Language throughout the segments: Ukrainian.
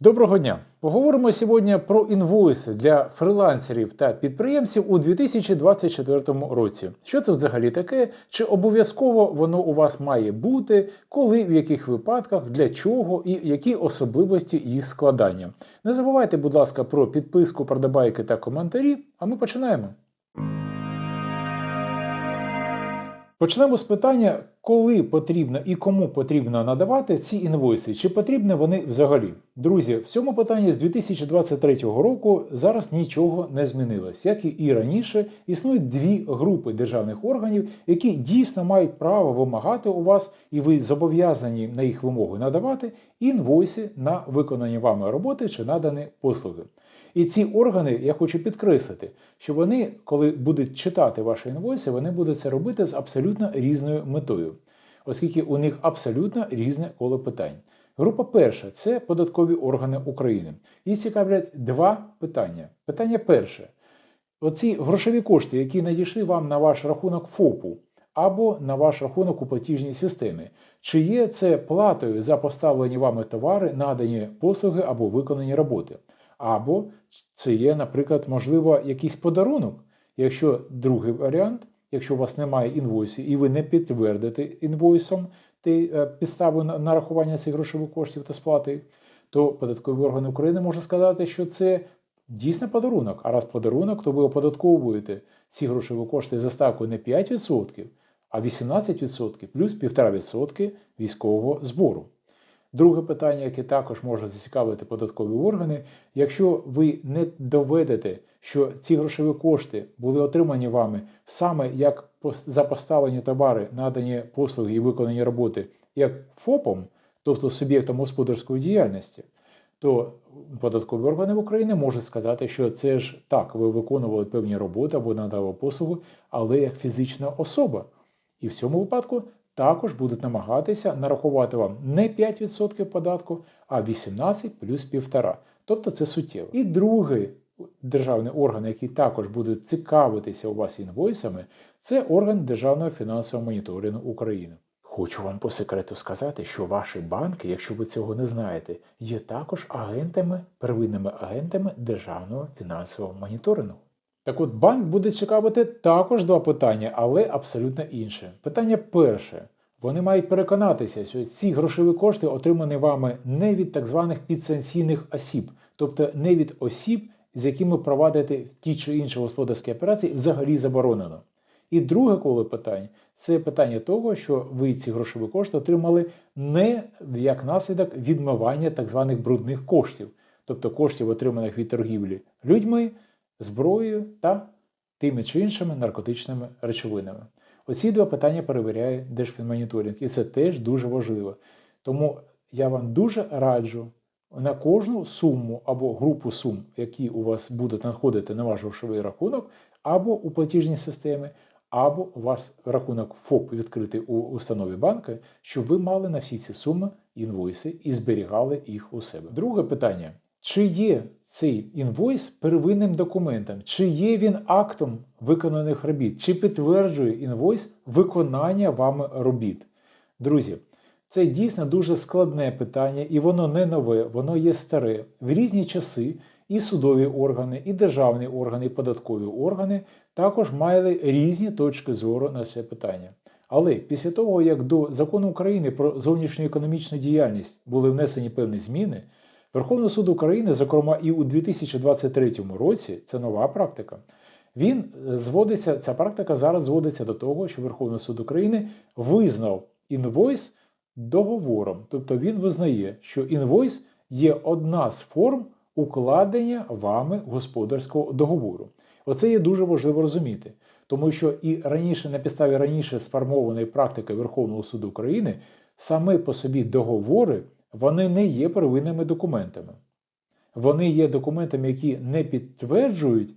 Доброго дня! Поговоримо сьогодні про інвойси для фрилансерів та підприємців у 2024 році. Що це взагалі таке? Чи обов'язково воно у вас має бути, коли, в яких випадках, для чого і які особливості їх складання? Не забувайте, будь ласка, про підписку, продобайки та коментарі, а ми починаємо. Почнемо з питання, коли потрібно і кому потрібно надавати ці інвойси, чи потрібні вони взагалі. Друзі, в цьому питанні з 2023 року зараз нічого не змінилось. Як і раніше, існують дві групи державних органів, які дійсно мають право вимагати у вас, і ви зобов'язані на їх вимоги надавати інвойси на виконання вами роботи чи надані послуги. І ці органи, я хочу підкреслити, що вони, коли будуть читати ваші інвойси, вони будуть це робити з абсолютно різною метою, оскільки у них абсолютно різне коло питань. Група перша це податкові органи України. Їх цікавлять два питання. Питання перше: оці грошові кошти, які надійшли вам на ваш рахунок ФОПу або на ваш рахунок у платіжній системі, чи є це платою за поставлені вами товари, надані послуги або виконані роботи? Або це є, наприклад, можливо, якийсь подарунок. Якщо другий варіант, якщо у вас немає інвойсів і ви не підтвердите інвойсом підставу нарахування цих грошових коштів та сплати, то податкові органи України можуть сказати, що це дійсно подарунок. А раз подарунок, то ви оподатковуєте ці грошові кошти за ставкою не 5%, а 18% плюс 1,5% військового збору. Друге питання, яке також може зацікавити податкові органи, якщо ви не доведете, що ці грошові кошти були отримані вами саме як за поставлені товари, надані послуги і виконані роботи, як ФОПом, тобто суб'єктом господарської діяльності, то податкові органи України можуть сказати, що це ж так, ви виконували певні роботи або надали послуги, але як фізична особа. І в цьому випадку також будуть намагатися нарахувати вам не 5% податку, а 18 плюс 1,5%. Тобто це суттєво. І другий державний орган, який також буде цікавитися у вас інвойсами, це орган Державного фінансового моніторингу України. Хочу вам по секрету сказати, що ваші банки, якщо ви цього не знаєте, є також агентами, первинними агентами Державного фінансового моніторингу. Так от банк буде цікавити також два питання, але абсолютно інше. Питання перше. Вони мають переконатися, що ці грошові кошти отримані вами не від так званих підсанкційних осіб, тобто не від осіб, з якими провадити ті чи інші господарські операції, взагалі заборонено. І друге коло питань це питання того, що ви ці грошові кошти отримали не як наслідок відмивання так званих брудних коштів, тобто коштів, отриманих від торгівлі людьми зброєю та тими чи іншими наркотичними речовинами. Оці два питання перевіряє Держфінмоніторинг, і це теж дуже важливо. Тому я вам дуже раджу на кожну суму або групу сум, які у вас будуть надходити на ваш грошовий рахунок, або у платіжній системі, або у вас рахунок ФОП відкритий у установі банку, щоб ви мали на всі ці суми інвойси і зберігали їх у себе. Друге питання: чи є цей інвойс первинним документом, чи є він актом виконаних робіт, чи підтверджує інвойс виконання вами робіт. Друзі, це дійсно дуже складне питання, і воно не нове, воно є старе. В різні часи і судові органи, і державні органи, і податкові органи також мали різні точки зору на це питання. Але після того, як до закону України про зовнішню економічну діяльність були внесені певні зміни, Верховний суд України, зокрема і у 2023 році, це нова практика. Він зводиться, ця практика зараз зводиться до того, що Верховний суд України визнав інвойс договором. Тобто він визнає, що інвойс є одна з форм укладення вами господарського договору. Оце є дуже важливо розуміти, тому що і раніше, на підставі раніше сформованої практики Верховного суду України, саме по собі договори вони не є первинними документами. Вони є документами, які не підтверджують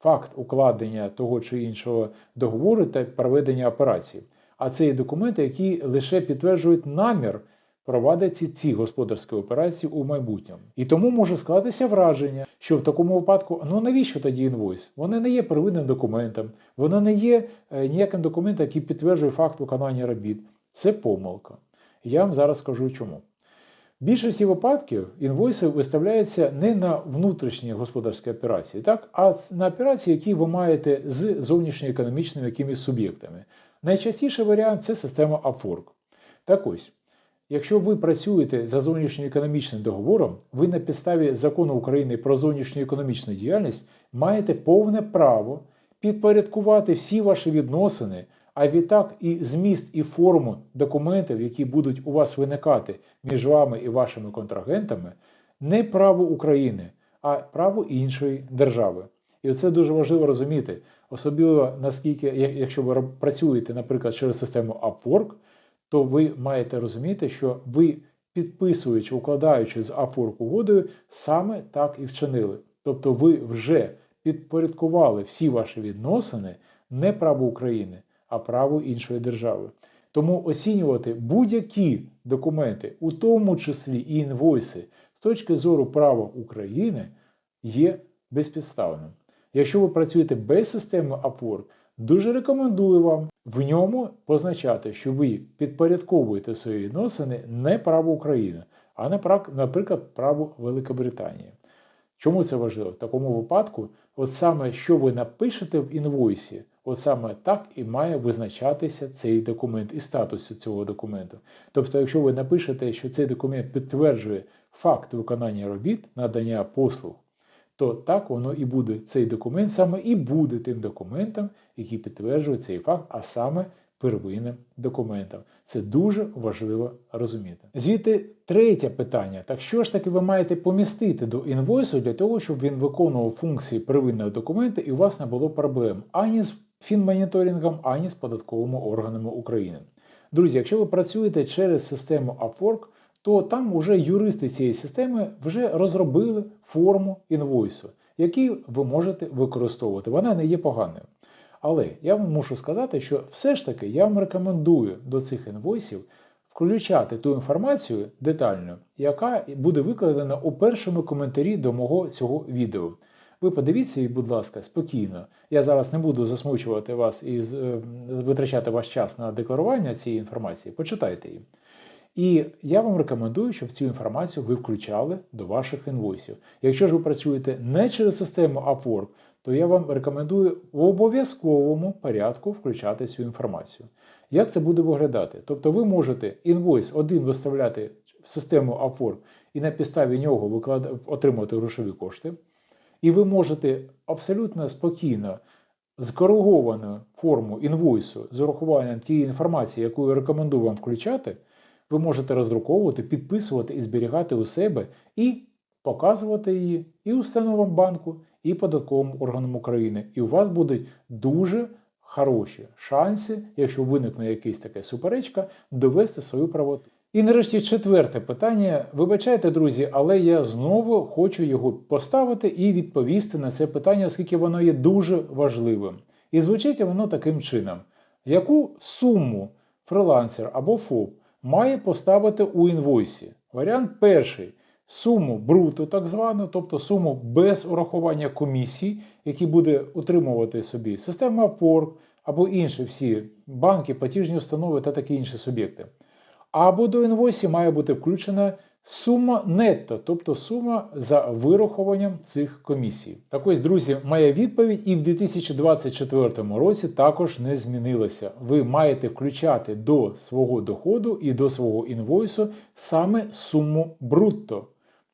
факт укладення того чи іншого договору та проведення операції. А це є документи, які лише підтверджують намір провадити ці господарські операції у майбутньому. І тому може складатися враження, що в такому випадку, ну навіщо тоді інвойс? Вони не є первинним документом, вони не є е, ніяким документом, який підтверджує факт виконання робіт. Це помилка. Я вам зараз скажу чому. Більшості випадків інвойси виставляються не на внутрішні господарські операції, так, а на операції, які ви маєте з зовнішньоекономічними якимись суб'єктами. Найчастіший варіант це система Upwork. Так ось, якщо ви працюєте за зовнішньоекономічним договором, ви на підставі закону України про зовнішньоекономічну діяльність маєте повне право підпорядкувати всі ваші відносини, а відтак і зміст і форму документів, які будуть у вас виникати між вами і вашими контрагентами, не право України, а право іншої держави. І це дуже важливо розуміти, особливо наскільки, якщо ви працюєте, наприклад, через систему Upwork, то ви маєте розуміти, що ви, підписуючи, укладаючи з Upwork угодою, саме так і вчинили. Тобто ви вже підпорядкували всі ваші відносини не праву України, а праву іншої держави. Тому оцінювати будь-які документи, у тому числі і інвойси, з точки зору права України, є безпідставним. Якщо ви працюєте без системи Upwork, дуже рекомендую вам в ньому позначати, що ви підпорядковуєте свої відносини не праву України, а наприклад, праву Великобританії. Чому це важливо? В такому випадку, от саме що ви напишете в інвойсі, от саме так і має визначатися цей документ і статус цього документу. Тобто, якщо ви напишете, що цей документ підтверджує факт виконання робіт, надання послуг, то так воно і буде. Цей документ саме і буде тим документом, який підтверджує цей факт, а саме первинним документом. Це дуже важливо розуміти. Звідти третє питання: так що ж таки ви маєте помістити до інвойсу для того, щоб він виконував функції первинного документа і у вас не було проблем ані з фінмоніторингом, ані з податковими органами України. Друзі, якщо ви працюєте через систему Upwork, то там вже юристи цієї системи вже розробили форму інвойсу, який ви можете використовувати. Вона не є поганою. Але я вам мушу сказати, що все ж таки я вам рекомендую до цих інвойсів включати ту інформацію детальну, яка буде викладена у першому коментарі до мого цього відео. Ви подивіться її, будь ласка, спокійно. Я зараз не буду засмучувати вас і е, витрачати ваш час на декларування цієї інформації. Почитайте її. І я вам рекомендую, щоб цю інформацію ви включали до ваших інвойсів. Якщо ж ви працюєте не через систему Upwork, то я вам рекомендую в обов'язковому порядку включати цю інформацію. Як це буде виглядати? Тобто ви можете інвойс один виставляти в систему Upwork і на підставі нього отримувати грошові кошти. І ви можете абсолютно спокійно скориговану форму інвойсу з урахуванням тієї інформації, яку я рекомендую вам включати, ви можете роздруковувати, підписувати і зберігати у себе і показувати її і установам банку, і податковим органам України. І у вас будуть дуже хороші шанси, якщо виникне якась така суперечка, довести свою правоту. І нарешті четверте питання. Вибачайте, друзі, але я знову хочу його поставити і відповісти на це питання, оскільки воно є дуже важливим. І звучить воно таким чином: яку суму фрилансер або ФОП має поставити у інвойсі? Варіант перший суму бруто, так звану, тобто суму без урахування комісій, які буде утримувати собі система Upwork або інші всі банки, платіжні установи та такі інші суб'єкти. Або до інвойсі має бути включена сума нетто, тобто сума за вирахуванням цих комісій. Так ось, друзі, моя відповідь і в 2024 році також не змінилася. Ви маєте включати до свого доходу і до свого інвойсу саме суму брутто.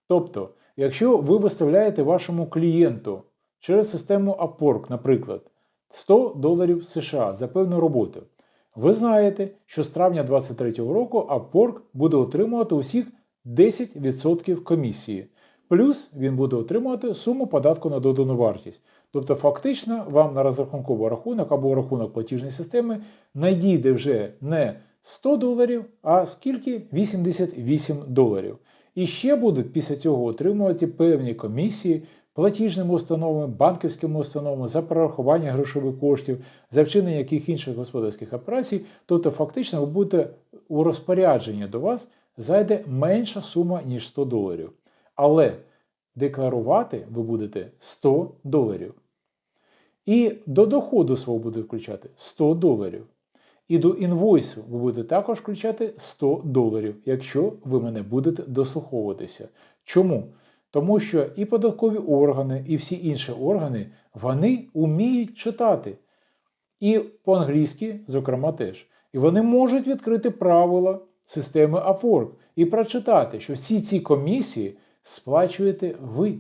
Тобто, якщо ви виставляєте вашому клієнту через систему Upwork, наприклад, 100 доларів США за певну роботу, ви знаєте, що з травня 2023 року Upwork буде отримувати усіх 10% комісії. Плюс він буде отримувати суму податку на додану вартість. Тобто, фактично, вам на розрахунковий рахунок або рахунок платіжної системи надійде вже не 100 доларів, а скільки 88 доларів. І ще будуть після цього отримувати певні комісії платіжними установами, банківськими установами за перерахування грошових коштів, за вчинення яких інших господарських операцій. Тобто, фактично, ви будете у розпорядженні до вас зайде менша сума, ніж 100 доларів. Але декларувати ви будете 100 доларів. І до доходу свого буде включати 100 доларів. І до інвойсу ви будете також включати 100 доларів, якщо ви мене будете дослуховуватися. Чому? Тому що і податкові органи, і всі інші органи вони вміють читати. І по-англійськи, зокрема, теж. І вони можуть відкрити правила системи Upwork і прочитати, що всі ці комісії сплачуєте ви.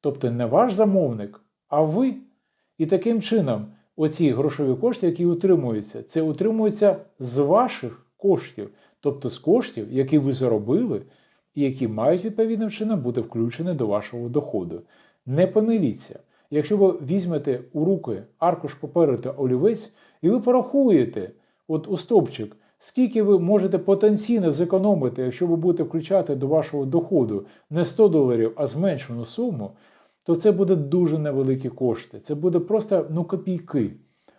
Тобто не ваш замовник, а ви. І таким чином, оці грошові кошти, які утримуються, це утримуються з ваших коштів, тобто з коштів, які ви заробили, і які мають відповідним чином бути включені до вашого доходу. Не помиліться. Якщо ви візьмете у руки аркуш паперу та олівець, і ви порахуєте, от у стовпчик, скільки ви можете потенційно зекономити, якщо ви будете включати до вашого доходу не 100 доларів, а зменшену суму, то це буде дуже невеликі кошти. Це буде просто ну, копійки.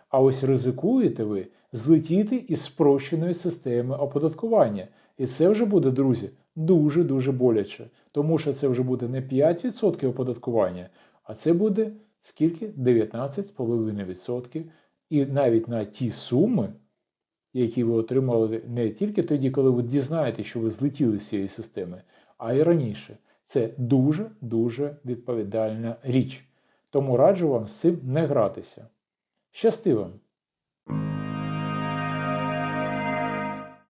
А ось ризикуєте ви злетіти із спрощеної системи оподаткування. І це вже буде, друзі, дуже-дуже боляче. Тому що це вже буде не 5% оподаткування, а це буде скільки? 19,5%. І навіть на ті суми, які ви отримали не тільки тоді, коли ви дізнаєтеся, що ви злетіли з цієї системи, а й раніше. Це дуже-дуже відповідальна річ. Тому раджу вам з цим не гратися. Щасти вам!